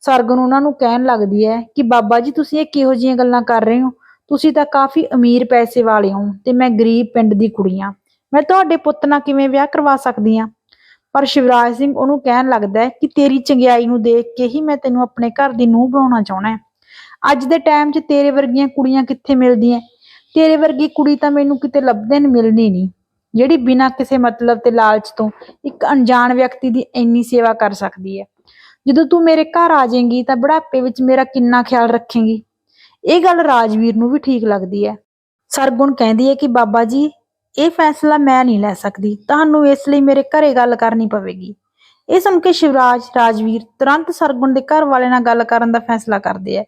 Speaker 1: ਸਰਗੁਣ ਉਹਨਾਂ ਨੂੰ ਕਹਿਣ ਲੱਗਦੀ ਹੈ ਕਿ ਬਾਬਾ ਜੀ, ਤੁਸੀਂ ਇਹ ਕਿਹੋ ਜਿਹੀਆਂ ਗੱਲਾਂ ਕਰ ਰਹੇ ਹੋ? ਤੁਸੀਂ ਤਾਂ ਕਾਫੀ ਅਮੀਰ ਪੈਸੇ ਵਾਲੇ ਹੋ ਤੇ ਮੈਂ ਗਰੀਬ ਪਿੰਡ ਦੀ ਕੁੜੀ ਹਾਂ। ਮੈਂ ਤੁਹਾਡੇ ਪੁੱਤ ਨਾਲ ਕਿਵੇਂ ਵਿਆਹ ਕਰਵਾ ਸਕਦੀ ਹਾਂ? ਪਰ ਸ਼ਿਵਰਾਜ ਸਿੰਘ ਉਹਨੂੰ ਕਹਿਣ ਲੱਗਦਾ ਹੈ ਕਿ ਤੇਰੀ ਚੰਗਿਆਈ ਨੂੰ ਦੇਖ ਕੇ ਹੀ ਮੈਂ ਤੈਨੂੰ ਆਪਣੇ ਘਰ ਦੀ ਨੂੰਹ ਬਣਾਉਣਾ ਚਾਹਣਾ ਹੈ। ਅੱਜ ਦੇ ਟਾਈਮ 'ਚ ਤੇਰੇ ਵਰਗੀਆਂ ਕੁੜੀਆਂ ਕਿੱਥੇ ਮਿਲਦੀਆਂ? ਤੇਰੇ ਵਰਗੀ ਕੁੜੀ ਤਾਂ ਮੈਨੂੰ ਕਿਤੇ ਲੱਭਦੇ ਨੇ ਮਿਲਣੀ ਨਹੀਂ। ਜਿਹੜੀ ਬਿਨਾਂ ਕਿਸੇ ਮਤਲਬ ਤੇ ਲਾਲਚ ਤੋਂ ਇੱਕ ਅਣਜਾਣ ਵਿਅਕਤੀ ਦੀ ਇੰਨੀ ਸੇਵਾ ਕਰ ਸਕਦੀ ਹੈ। ਜਦੋਂ ਤੂੰ ਮੇਰੇ ਘਰ ਆ ਜਾਏਂਗੀ ਤਾਂ ਬੁਢਾਪੇ ਵਿੱਚ ਮੇਰਾ ਕਿੰਨਾ ਖਿਆਲ ਰੱਖੇਂਗੀ। ਇਹ ਗੱਲ ਰਾਜਵੀਰ ਨੂੰ ਵੀ ਠੀਕ ਲੱਗਦੀ ਹੈ ਸਰਗੁਣ ਕਹਿੰਦੀ ਹੈ ਕਿ ਬਾਬਾ ਜੀ, ਇਹ ਫੈਸਲਾ ਮੈਂ ਨਹੀਂ ਲੈ ਸਕਦੀ। ਤੁਹਾਨੂੰ ਇਸ ਲਈ ਮੇਰੇ ਘਰੇ ਗੱਲ ਕਰਨੀ ਪਵੇਗੀ। ਇਹ ਸੁਣ ਕੇ ਸ਼ਿਵਰਾਜ, ਰਾਜਵੀਰ ਤੁਰੰਤ ਸਰਗੁਣ ਦੇ ਘਰ ਵਾਲੇ ਨਾਲ ਗੱਲ ਕਰਨ ਦਾ ਫੈਸਲਾ ਕਰਦੇ ਆ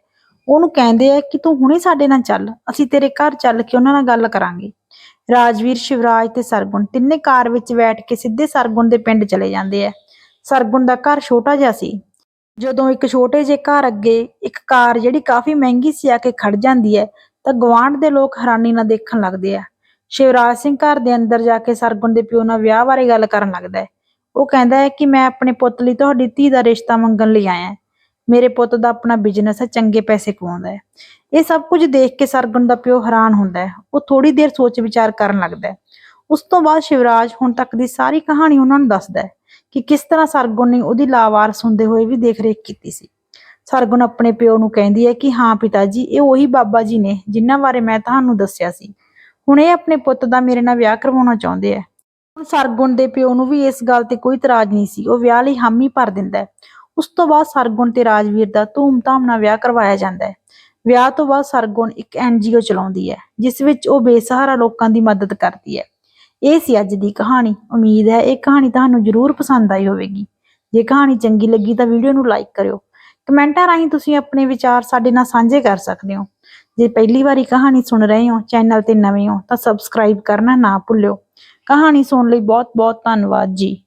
Speaker 1: ਉਹਨੂੰ ਕਹਿੰਦੇ ਆ ਕਿ ਤੂੰ ਹੁਣੇ ਸਾਡੇ ਨਾਲ ਚੱਲ। ਅਸੀਂ ਤੇਰੇ ਘਰ ਚੱਲ ਕੇ ਉਹਨਾਂ ਨਾਲ ਗੱਲ ਕਰਾਂਗੇ। ਰਾਜਵੀਰ, ਸ਼ਿਵਰਾਜ ਤੇ ਸਰਗੁਣ ਤਿੰਨੇ ਕਾਰ ਵਿੱਚ ਬੈਠ ਕੇ ਸਿੱਧੇ ਸਰਗੁਣ ਦੇ ਪਿੰਡ ਚਲੇ ਜਾਂਦੇ ਆ ਸਰਗੁਣ ਦਾ ਘਰ ਛੋਟਾ ਜਿਹਾ ਸੀ। ਜਦੋਂ ਇੱਕ ਛੋਟੇ ਜਿਹੇ ਘਰ ਅੱਗੇ ਇੱਕ ਕਾਰ ਜਿਹੜੀ ਕਾਫੀ ਮਹਿੰਗੀ ਸੀ ਆ ਕੇ ਖੜ ਜਾਂਦੀ ਹੈ, ਤਾਂ ਗਵਾਂਢ ਦੇ ਲੋਕ ਹੈਰਾਨੀ ਨਾਲ ਦੇਖਣ ਲੱਗਦੇ ਆ। ਸ਼ਿਵਰਾਜ ਸਿੰਘ ਘਰ ਦੇ ਅੰਦਰ ਜਾ ਕੇ ਸਰਗੁਣ ਦੇ ਪਿਓ ਨਾਲ ਵਿਆਹ ਬਾਰੇ ਗੱਲ ਕਰਨ ਲੱਗਦਾ ਹੈ। ਉਹ ਕਹਿੰਦਾ ਹੈ ਕਿ ਮੈਂ ਆਪਣੇ ਪੁੱਤ ਲਈ ਤੁਹਾਡੀ ਧੀ ਦਾ ਰਿਸ਼ਤਾ ਮੰਗਣ ਲਈ ਆਇਆ ਮੇਰੇ ਪੁੱਤ ਦਾ ਆਪਣਾ ਬਿਜ਼ਨਸ ਹੈ, ਚੰਗੇ ਪੈਸੇ ਕਮਾਉਂਦਾ ਹੈ। ਇਹ ਸਭ ਕੁਝ ਦੇਖ ਕੇ ਸਰਗੁਣ ਦਾ ਪਿਓ ਹੈਰਾਨ ਹੁੰਦਾ ਹੈ। ਉਹ ਥੋੜੀ ਦੇਰ ਸੋਚ ਵਿਚਾਰ ਕਰਨ ਲੱਗਦਾ ਹੈ। ਉਸ ਤੋਂ ਬਾਅਦ ਸ਼ਿਵਰਾਜ ਹੁਣ ਤੱਕ ਦੀ ਸਾਰੀ ਕਹਾਣੀ ਉਹਨਾਂ ਨੂੰ ਦੱਸਦਾ ਹੈ ਕਿ ਕਿਸ ਤਰ੍ਹਾਂ ਸਰਗੁਣ ਨੇ ਉਹਦੀ ਲਾਵਾਰਸ ਹੁੰਦੇ ਹੋਏ ਵੀ ਦੇਖ-ਰੇਖ ਕੀਤੀ ਸੀ। ਸਰਗੁਣ ਆਪਣੇ ਪਿਓ ਨੂੰ ਕਹਿੰਦੀ ਹੈ ਕਿ ਹਾਂ ਪਿਤਾ ਜੀ ਇਹ ਉਹੀ ਬਾਬਾ ਜੀ ਨੇ ਜਿਨ੍ਹਾਂ ਬਾਰੇ ਮੈਂ ਤੁਹਾਨੂੰ ਦੱਸਿਆ ਸੀ। ਹੁਣ ਇਹ ਆਪਣੇ ਪੁੱਤ ਦਾ ਮੇਰੇ ਨਾਲ ਵਿਆਹ ਕਰਵਾਉਣਾ ਚਾਹੁੰਦੇ ਆ। ਹੁਣ ਸਰਗੁਣ ਦੇ ਪਿਓ ਨੂੰ ਵੀ ਇਸ ਗੱਲ ਤੇ ਕੋਈ ਇਤਰਾਜ਼ ਨਹੀਂ ਸੀ। ਉਹ ਵਿਆਹ ਲਈ ਹਾਮੀ ਭਰ ਦਿੰਦਾ ਹੈ। ਉਸ ਤੋਂ ਬਾਅਦ ਸਰਗੁਣ ਤੇ ਰਾਜਵੀਰ ਦਾ ਧੂਮ-ਧਾਮ ਨਾਲ ਵਿਆਹ ਕਰਵਾਇਆ ਜਾਂਦਾ ਹੈ। ਵਿਆਹ ਤੋਂ ਬਾਅਦ ਸਰਗੁਣ ਇੱਕ ਐਨਜੀਓ ਚਲਾਉਂਦੀ ਹੈ, ਜਿਸ ਵਿੱਚ ਉਹ ਬੇਸਹਾਰਾ ਲੋਕਾਂ ਦੀ ਮਦਦ ਕਰਦੀ ਹੈ। ਇਹ ਸੀ ਅੱਜ ਦੀ ਕਹਾਣੀ। ਉਮੀਦ ਹੈ ਇਹ ਕਹਾਣੀ ਤੁਹਾਨੂੰ ਜ਼ਰੂਰ ਪਸੰਦ ਆਈ ਹੋਵੇਗੀ। ਜੇ ਕਹਾਣੀ ਚੰਗੀ ਲੱਗੀ ਤਾਂ ਵੀਡੀਓ ਨੂੰ ਲਾਈਕ ਕਰਿਓ। ਕਮੈਂਟਾਂ ਰਾਹੀਂ ਤੁਸੀਂ ਆਪਣੇ ਵਿਚਾਰ ਸਾਡੇ ਨਾਲ ਸਾਂਝੇ ਕਰ ਸਕਦੇ ਹੋ। ਜੇ ਪਹਿਲੀ ਵਾਰੀ ਕਹਾਣੀ ਸੁਣ ਰਹੇ ਹੋ, ਚੈਨਲ ਤੇ ਨਵੇਂ ਹੋ, ਤਾਂ ਸਬਸਕ੍ਰਾਈਬ ਕਰਨਾ ਨਾ ਭੁੱਲਿਓ। ਕਹਾਣੀ ਸੁਣਨ ਲਈ ਬਹੁਤ ਬਹੁਤ ਧੰਨਵਾਦ ਜੀ।